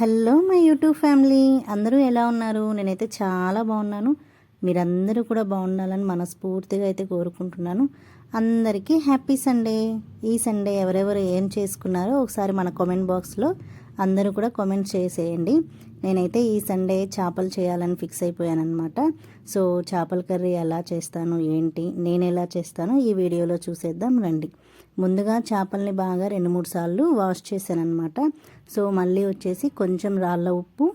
Hello my YouTube family. అందరూ ఎలా ఉన్నారు? నేనైతే చాలా బాగున్నాను. మీరందరూ కూడా బాగుండాలని మనస్ఫూర్తిగా అయితే కోరుకుంటున్నాను. అందరికీ హ్యాపీ సండే. ఈ సండే ఎవరెవరు ఏం చేసుకున్నారో ఒకసారి మన కామెంట్ బాక్స్లో అందరూ కూడా కామెంట్ చేసేయండి. నేనైతే ఈ సండే చేపలు చేయాలని ఫిక్స్ అయిపోయాను అనమాట సో చేపల కర్రీ ఎలా చేస్తాను ఏంటి నేను ఎలా చేస్తాను ఈ వీడియోలో చూసేద్దాం రండి. ముందుగా చేపల్ని బాగా రెండు మూడు సార్లు వాష్ చేశాను అనమాట సో మళ్ళీ వచ్చేసి కొంచెం రాళ్ళ ఉప్పు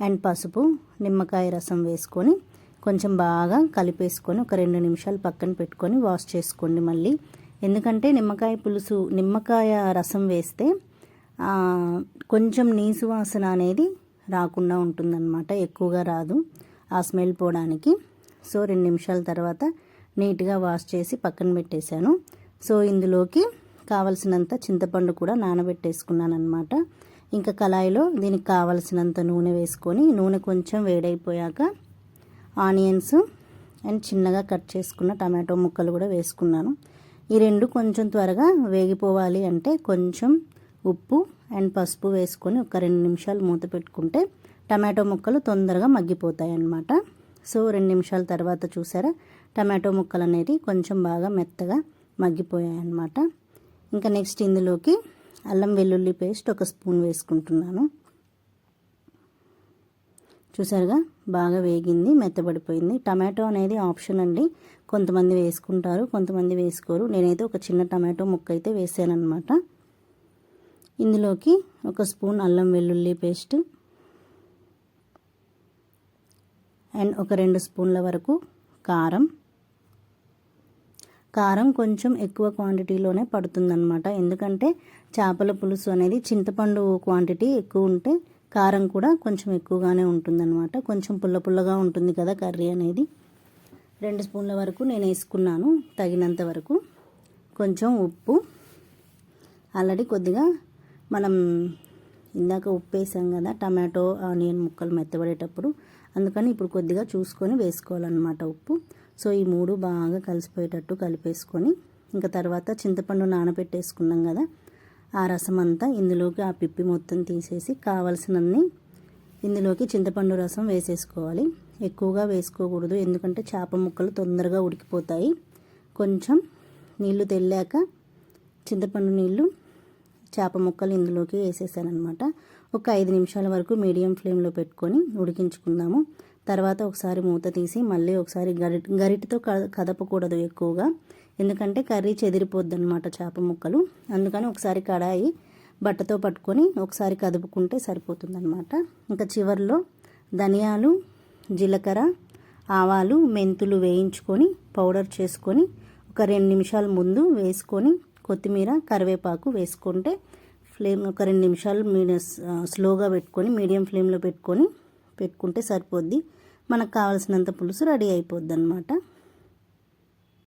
అండ్ పసుపు నిమ్మకాయ రసం వేసుకొని కొంచెం బాగా కలిపేసుకొని ఒక రెండు నిమిషాలు పక్కన పెట్టుకొని వాష్ చేసుకోండి మళ్ళీ. ఎందుకంటే నిమ్మకాయ పులుసు నిమ్మకాయ రసం వేస్తే కొంచెం నీసు వాసన అనేది రాకుండా ఉంటుందన్నమాట. ఎక్కువగా రాదు. ఆ స్మెల్ పోవడానికి. సో రెండు నిమిషాల తర్వాత నీట్గా వాష్ చేసి పక్కన పెట్టేశాను. సో ఇందులోకి కావలసినంత చింతపండు కూడా నానబెట్టేసుకున్నాను అనమాట ఇంకా కళాయిలో దీనికి కావలసినంత నూనె వేసుకొని నూనె కొంచెం వేడైపోయాక ఆనియన్స్ అండ్ చిన్నగా కట్ చేసుకున్న టమాటో ముక్కలు కూడా వేసుకున్నాను. ఈ రెండు కొంచెం త్వరగా వేగిపోవాలి అంటే కొంచెం ఉప్పు అండ్ పసుపు వేసుకొని ఒక రెండు నిమిషాలు మూత పెట్టుకుంటే టమాటో ముక్కలు తొందరగా మగ్గిపోతాయి అన్నమాట సో రెండు నిమిషాల తర్వాత చూసారా టమాటో ముక్కలు అనేది కొంచెం బాగా మెత్తగా మగ్గిపోయాయి అన్నమాట ఇంకా నెక్స్ట్ ఇందులోకి అల్లం వెల్లుల్లి పేస్ట్ ఒక స్పూన్ వేసుకుంటున్నాను. చూసారుగా బాగా వేగింది మెత్తబడిపోయింది. టమాటో అనేది ఆప్షన్ అండి. కొంతమంది వేసుకుంటారు కొంతమంది వేసుకోరు. నేనైతే ఒక చిన్న టమాటో ముక్క అయితే వేసాను అనమాట ఇందులోకి ఒక స్పూన్ అల్లం వెల్లుల్లి పేస్ట్ అండ్ ఒక రెండు స్పూన్ల వరకు కారం. కారం కొంచెం ఎక్కువ క్వాంటిటీలోనే పడుతుందన్నమాట. ఎందుకంటే చేపల పులుసు అనేది చింతపండు క్వాంటిటీ ఎక్కువ ఉంటే కారం కూడా కొంచెం ఎక్కువగానే ఉంటుందన్నమాట. కొంచెం పుల్ల పుల్లగా ఉంటుంది కదా కర్రీ అనేది. రెండు స్పూన్ల వరకు నేను వేసుకున్నాను తగినంత వరకు. కొంచెం ఉప్పు. ఆల్రెడీ కొద్దిగా మనం ఇందాక ఉప్పు వేసాం కదా టమాటో ఆనియన్ ముక్కలు మెత్తబడేటప్పుడు. అందుకని ఇప్పుడు కొద్దిగా చూసుకొని వేసుకోవాలన్నమాట ఉప్పు. సో ఈ మూడు బాగా కలిసిపోయేటట్టు కలిపేసుకొని ఇంకా తర్వాత చింతపండు నానబెట్టేసుకున్నాం కదా ఆ రసం అంతా ఇందులోకి ఆ పిప్పి మొత్తం తీసేసి కావలసినన్ని ఇందులోకి చింతపండు రసం వేసేసుకోవాలి. ఎక్కువగా వేసుకోకూడదు ఎందుకంటే చేప ముక్కలు తొందరగా ఉడికిపోతాయి. కొంచెం నీళ్ళు తెల్లాక చింతపండు నీళ్ళు చేప ముక్కలు ఇందులోకి వేసేసానమాట ఒక ఐదు నిమిషాల వరకు మీడియం ఫ్లేమ్లో పెట్టుకొని ఉడికించుకుందాము. తర్వాత ఒకసారి మూత తీసి మళ్ళీ ఒకసారి గరి గరిటితో కదపకూడదు ఎక్కువగా. ఎందుకంటే కర్రీ చెదిరిపోద్ది అనమాట చేప ముక్కలు. అందుకని ఒకసారి కడాయి బట్టతో పట్టుకొని ఒకసారి కదుపుకుంటే సరిపోతుందన్నమాట. ఇంకా చివరిలో ధనియాలు జీలకర్ర ఆవాలు మెంతులు వేయించుకొని పౌడర్ చేసుకొని ఒక రెండు నిమిషాల ముందు వేసుకొని కొత్తిమీర కరివేపాకు వేసుకుంటే ఫ్లేమ్ ఒక రెండు నిమిషాలు మీడియం స్లోగా పెట్టుకొని మీడియం ఫ్లేమ్లో పెట్టుకొని పెట్టుకుంటే సరిపోద్ది. మనకు కావాల్సినంత పులుసు రెడీ అయిపోద్ది అనమాట